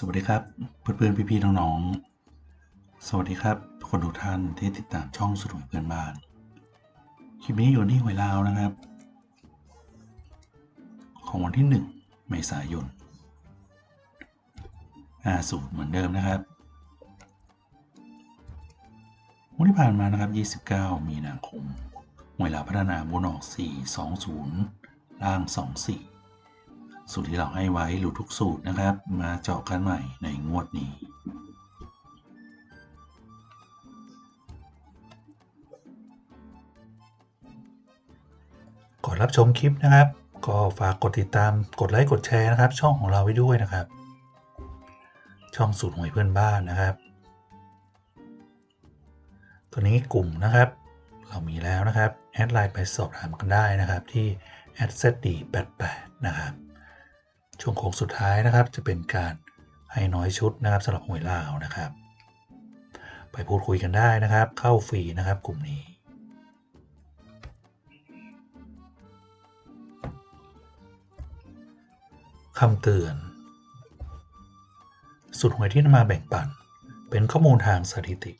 สวัสดีครับ เพื่อนๆพี่ๆน้องๆ สวัสดีครับ คนทุกท่านที่ติดตามช่องสุดหวยเพื่อนบ้าน คลิปนี้อยู่ที่หวยลาวนะครับ ของวันที่ 1 เมษายน50เหมือนเดิมนะครับวันที่ผ่านมานะครับ 29 มีนาคมหวยลาวพัฒนาบนออก 420 ล่าง 24 สูตรที่เราให้ไว้หลุดทุกสูตรนะครับ มาเจาะกันใหม่ในงวดนี้ ก่อนรับชมคลิปนะครับ ก็ฝากกดติดตามกดไลค์กดแชร์นะครับ ช่องของเราไว้ด้วยนะครับ ช่องสูตรหวยเพื่อนบ้านนะครับ ตัวนี้กลุ่มนะครับ เรามีแล้วนะครับแอดไลน์ไปสอบถามกันได้นะครับที่ z d 8 8นะครับ ช่วงโค้งสุดท้ายนะครับ จะเป็นการให้น้อยชุดนะครับสำหรับหวยลาวนะครับ ไปพูดคุยกันได้นะครับ เข้าฟรีนะครับกลุ่มนี้ คำเตือน สุดหวยที่นำมาแบ่งปัน เป็นข้อมูลทางสถิติ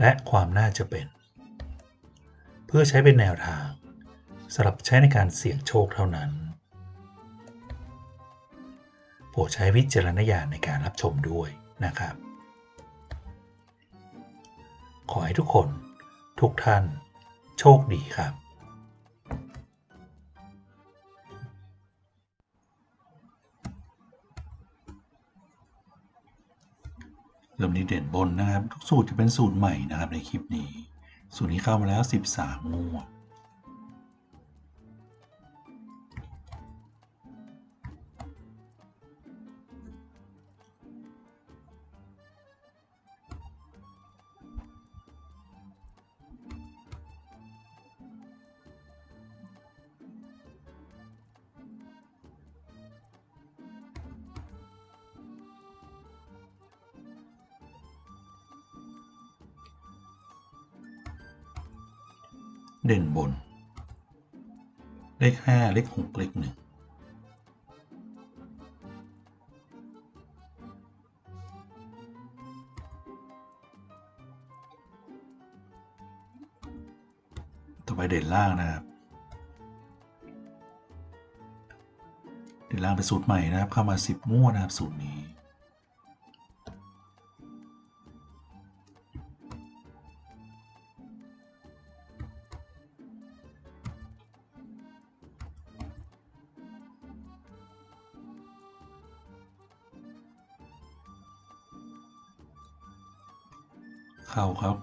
และความน่าจะเป็น เพื่อใช้เป็นแนวทางสำหรับใช้ในการเสี่ยงโชคเท่านั้น โปรดใช้วิจารณญาณในการรับชมด้วยนะครับ ขอให้ทุกคน ทุกท่าน โชคดีครับเริ่มที่เด่นบนนะครับ ทุกสูตรจะเป็นสูตรใหม่นะครับในคลิปนี้ สูตรนี้เข้ามาแล้ว 13งวด เด่นบน เลข5เลข6เลข1ต่อไปเด่นล่างนะครับ เด่นล่างเป็นสูตรใหม่นะครับ เข้ามา10มั่วนะครับสูตรนี้ เข้าครับ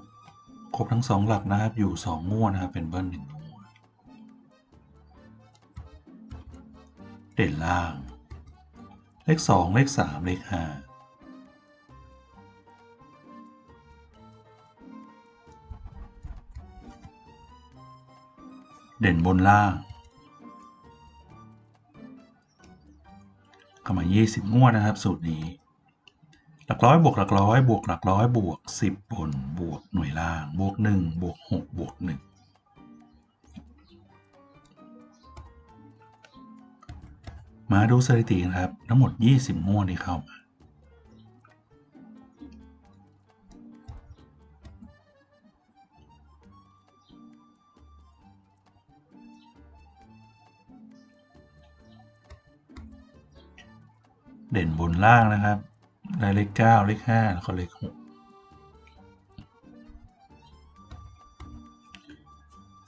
ครบทั้งสองหลักนะครับ อยู่สองมั่วนะครับ เป็นเบิ้ลหนึ่งตัวเด่นล่าง เลขสองเลขสามเลขห้าเด่นบนล่างเข้ามา 20 งวดนะครับ สูตรนี้ หลักร้อยบวกหลักร้อยบวกหลักร้อยบวกสิบบนบวกหน่วยล่างบวกหนึ่งบวกหกบวกหนึ่งมาดูสถิตินะครับ ทั้งหมด 20 งวดที่เข้ามาเด่นบนล่างนะครับ ได้เลขเก้าเลขห้าแล้วก็เลขหก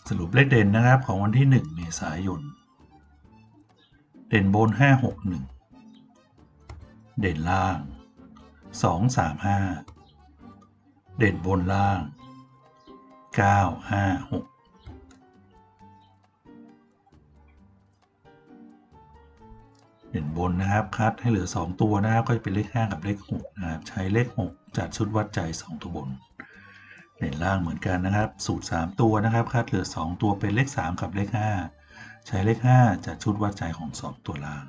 สรุปเลขเด่นนะครับของวันที่ 1 เมษายน เด่นบน 561 เด่นล่าง 235 เด่นบนล่าง 956 เด่นบนนะครับคัดให้เหลือ 2 ตัวนะครับก็จะเป็นเลข 5 กับเลข6นะครับใช้เลข 6 จัดชุดวัดใจ 2 ตัวบน เด่นล่างเหมือนกันนะครับ สูตร 3 ตัวนะครับคัดเหลือ 2 ตัวเป็นเลข 3 กับเลข 5 ใช้เลข 5 จัดชุดวัดใจของ 2 ตัวล่าง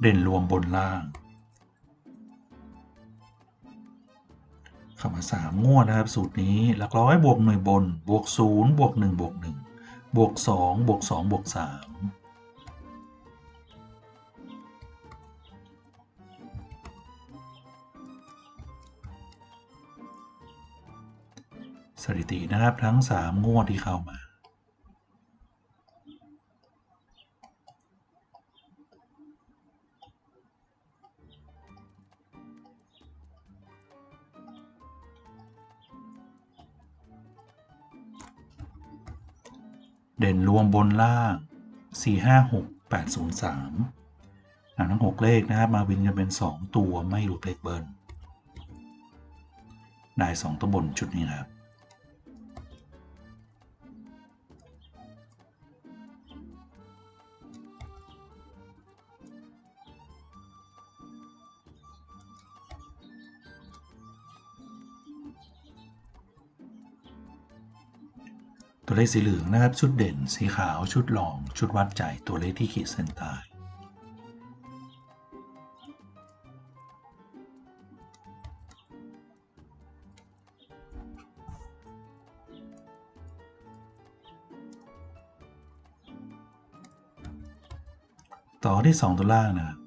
เด่นรวมบนล่าง เข้าเข้ามา 3 งวดนะครับ สูตรนี้หลักร้อยบวกหน่วยบน บวก 0 บวก 1 บวก 1 บวก 2 บวก 2 บวก 3สถิตินะครับทั้ง 3 งวดที่เข้ามา เด่นรวมบนล่าง 4 5 6 8 0 3หนังทั้ง 6 เลขนะครับ มาวินจะเป็น 2 ตัวไม่หลุดเลขเบิร์นได้ 2 ตัวบนชุดนี้ครับ ตัวเลขสีเหลืองนะครับ ชุดเด่น สีขาว ชุดรอง ชุดวัดใจ ตัวเลขที่ขีดเส้นใต้ต่อที่ 2 ตัวล่างนะครับ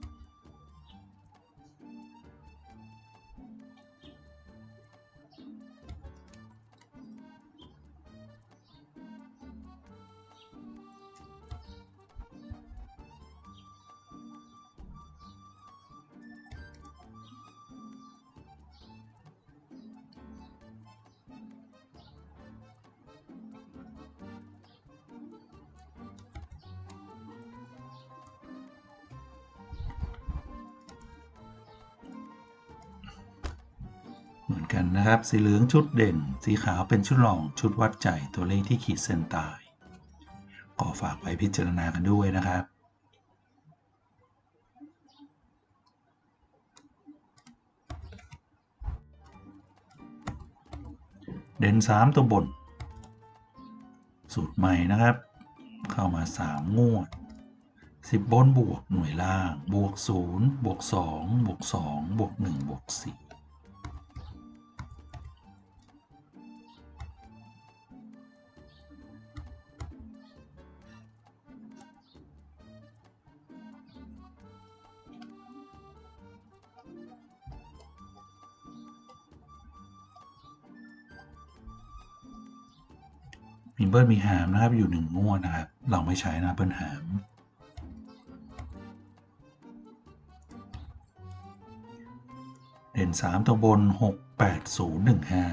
กันนะครับ สีเหลืองชุดเด่น สีขาวเป็นชุดรองชุดวัดใจตัวเลขที่ขีดเส้นใต้ก็ฝากไปพิจารณากันด้วยนะครับเด่น 3 ตัวบน สูตรใหม่นะครับ เข้ามา 3 งวด 10 บนบวกหน่วยล่าง บวก 0 บวก 2 บวก 2 บวก 1 บวก 4 มีเบิ้ลมีหามนะครับอยู่หนึ่งงวดนะครับ เราไม่ใช้นะเบิ้ลหามเด่นสามตัวบนหกแปดศูนย์หนึ่งห้า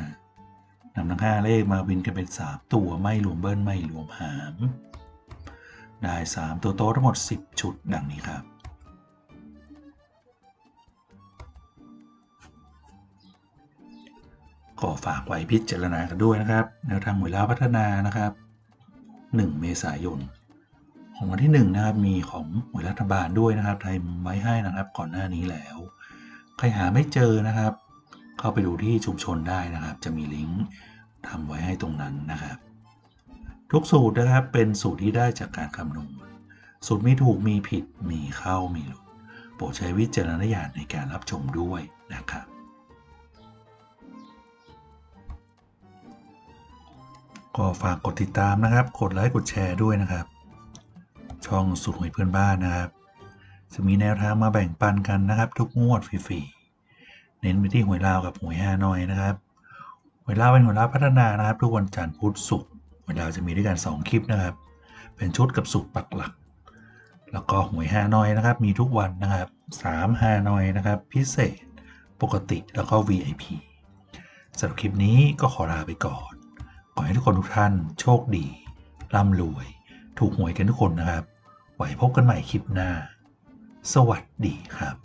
นำทั้งห้าเลขมาวินกันเป็นสามตัวไม่รวมเบิ้ลไม่รวมหาม ได้สามตัวโต๊ะทั้งหมดสิบชุดดังนี้ครับ ก็ฝากไว้พิจารณากันด้วยนะครับแนวทางหวยล้าพัฒนานะครับ 1 เมษายน ของวันที่1นะครับมีของหวยรัฐบาลด้วยนะครับไทยไว้ให้นะครับก่อนหน้านี้แล้ว ใครหาไม่เจอนะครับ เข้าไปดูที่ชุมชนได้นะครับ จะมีลิงก์ทำไว้ให้ตรงนั้นนะครับ ทุกสูตรนะครับเป็นสูตรที่ได้จากการคำนวณสูตรมีถูกมีผิดมีเข้ามีหลุดโปรดใช้วิจารณญาณในการรับชมด้วยนะครับ ก็ฝากกดติดตามนะครับ กดไลค์กดแชร์ด้วยนะครับ ช่องสุดหวยเพื่อนบ้านนะครับ จะมีแนวทางมาแบ่งปันกันนะครับ ทุกงวดฟรีๆเน้นไปที่หวยลาวกับหวยฮานอยนะครับหวยลาวเป็นหวยลาวพัฒนานะครับ ทุกวันจันทร์พุธศุกร์หวยลาวจะมีด้วยกัน 2 คลิปนะครับ เป็นชุดกับสุกร์ปักหลัก แล้วก็หวยฮานอยนะครับ มีทุกวันนะครับ3ฮานอยนะครับ พิเศษปกติแล้วก็ VIP สำหรับคลิปนี้ก็ขอลาไปก่อน ขอให้ทุกคนทุกท่านโชคดี ร่ำรวย ถูกหวยกันทุกคนนะครับ ไว้พบกันใหม่คลิปหน้า สวัสดีครับ